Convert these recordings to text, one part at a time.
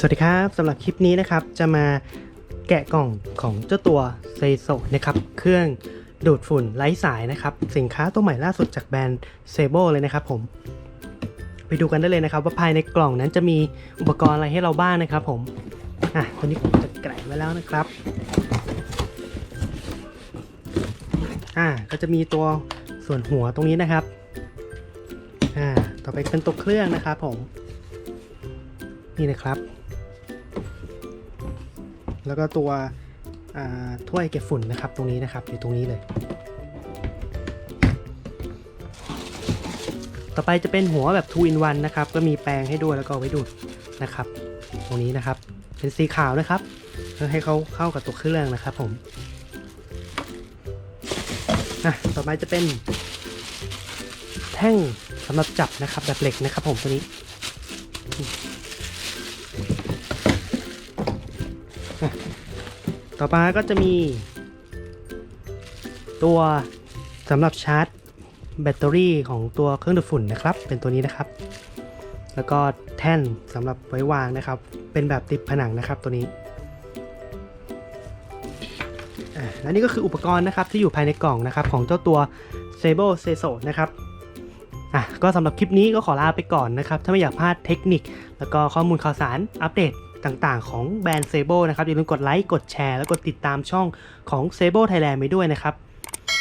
สวัสดีครับสำหรับคลิปนี้นะครับจะมาแกะกล่องของเจ้าตัวเซโซนะครับเครื่องดูดฝุ่นไร้สายนะครับ สินค้าตัวใหม่ล่าสุดจากแบรนด์เซโบเลยนะครับผม ไปดูกันได้เลยนะครับ ว่าภายในกล่องนั้นจะมีอุปกรณ์อะไรให้เราบ้างนะครับผมอะตัวนี้ผมจะแกะไว้แล้วนะครับอ่าก็จะมีตัวส่วนหัวตรงนี้นะครับอ่าต่อไปเป็นตัวเครื่องนะครับผมนี่นะครับ แล้วก็ตัวถ้วยเก็บฝุ่นนะครับตรงนี้นะครับอยู่ตรงนี้เลย ต่อไปจะเป็นหัวแบบ 2 in 1 นะครับ ก็มีแปรงให้ด้วยแล้วก็เอาไว้ดูดนะครับ ตรงนี้นะครับเป็นสีขาวนะครับเพื่อให้เขาเข้ากับตัวเครื่องนะครับผมอะต่อไปจะเป็น แท่งสำหรับจับนะครับแบบเหล็กนะครับผมตัวนี้ ต่อมาก็จะมี ตัวสำหรับชาร์จแบตเตอรี่ของตัวเครื่องดูดฝุ่นนะครับ เป็นตัวนี้นะครับ แล้วก็แท่นสำหรับไว้วางนะครับ เป็นแบบติดผนังนะครับตัวนี้และนี่ก็คืออุปกรณ์นะครับที่อยู่ภายในกล่องนะครับของเจ้าตัว s a b l e s e s o นะครับอะก็สำหรับคลิปนี้ก็ขอลาไปก่อนนะครับ ถ้าไม่อยากพลาดเทคนิค แล้วก็ข้อมูลข่าวสารอัปเดต ต่างๆ ของแบรนด์ s a b l e นะครับอย่าลืมกดไลค์กดแชร์แล้วกดติดตามช่องของ s a b l e Thailand ไปด้วยนะครับ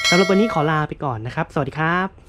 สำหรับวันนี้ขอลาไปก่อนนะครับ สวัสดีครับ